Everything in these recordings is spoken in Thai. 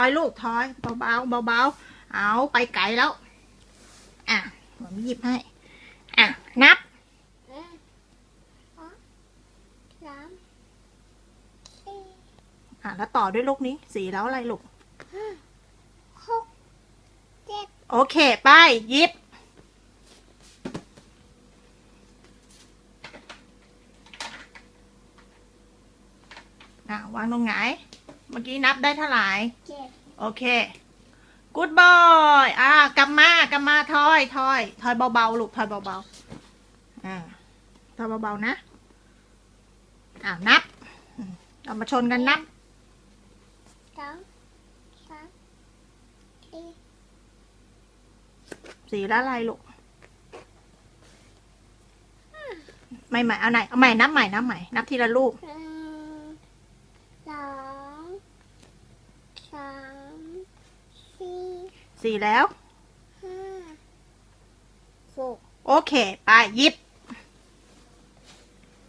อยลูกทอยเบาๆเบาๆเอาไปไกลแล้ว อะผมหยิบให้ อะ นับหนึ่งสองสามสี่อะแล้วต่อด้วยลูกนี้ สีแล้วอะไรลูกห้าหกเจ็ดโอเค ไปหยิบอะวางตรงไหน เมื่อกี้นับได้เท่าไหร่เจ็ดโอเคกูดบอยอ่ากลับมากลับมาทอยทอยทอยเบาๆลูกทอยเบาๆอ่าทอยเบาๆนะอ่านับอืมเอามาชนกันนับสองสามสี่สีละอะไรลูกไม่ใหม่เอาไหนเอาใหม่นับใหม่นับใหม่นับทีละลูกหนึ่งสองสามสี่ สี่แล้ว ห้าหกโอเค ไปหยิบ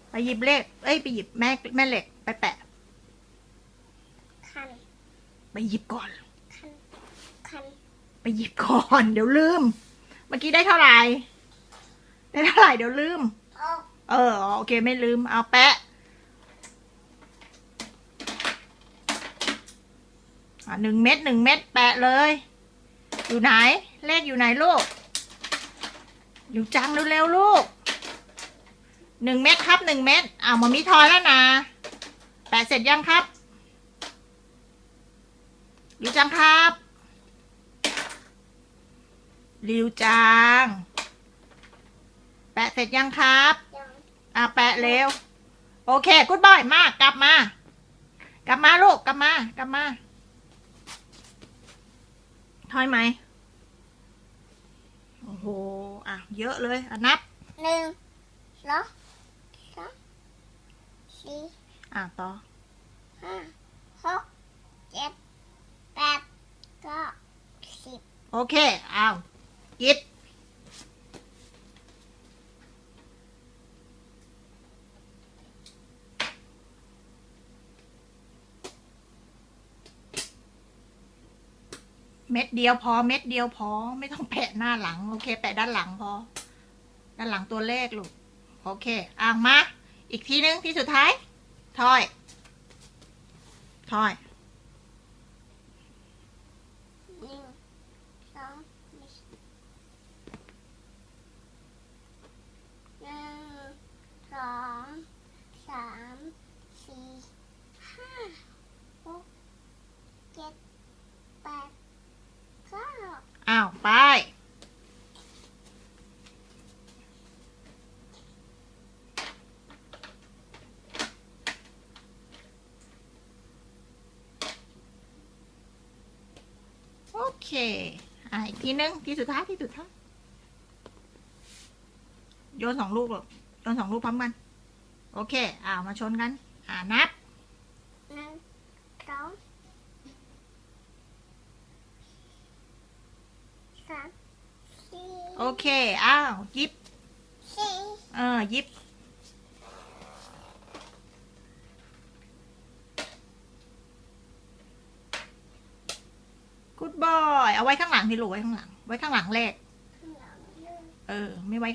ไปหยิบเลข เอ้ย ไปหยิบแม่แม่เหล็ก ไปแปะ คัน ไปหยิบก่อน คัน คันไปหยิบก่อน เดี๋ยวลืม เมื่อกี้ได้เท่าไหร่ ได้เท่าไหร่ เดี๋ยวลืม ออกเออ โอเค ไม่ลืม เอาแปะอะหนึ่งเม็ดหนึ่งเม็ดแปะเลย อยู่ไหน เลขอยู่ไหนลูก อยู่จังเร็วๆลูกหนึ่งเม็ดครับหนึ่งเม็ดอ้าวมามีทอยแล้วนะ แปะเสร็จยังครับริวจังครับริวจัง แปะเสร็จยังครับอะแปะเร็ว โอเคกูดบอยมาก กลับมา กลับมาลูก กลับมา กลับมา ทอยไหมโอ้โห อะ เยอะเลยอะนับหนึ่งสองสามสี่อะต่อห้าหกเจ็ดแปดเก้าสิบโอเคเอาหยิบ เม็ดเดียวพอเม็ดเดียวพอ ไม่ต้องแปะหน้าหลัง โอเค แปะด้านหลังพอ ด้านหลังตัวเลขลูกโอเคอะมา อีกทีนึงที่สุดท้ายทอยทอย หนึ่งสองหนึ่งสองสามสี่ห้าหกเจ็ดแปดเก้า อ้าว ไป โอเค อะอีกทีนึง ที่สุดท้าย ที่สุดท้าย โยนสองลูกหรอกโยนสองลูกพร้อมกัน โอเค อ่ามาชนกัน อ่านับหนึ่งสองสามสี่ โอเค อ้าวหยิบสี่เออหยิบกูดบอยเอาไว้ข้างหลังที่ลูกไว้ข้างหลัง ไว้ข้างหลังเลขข้างหลังหนึ่งเออ ไม่ไว้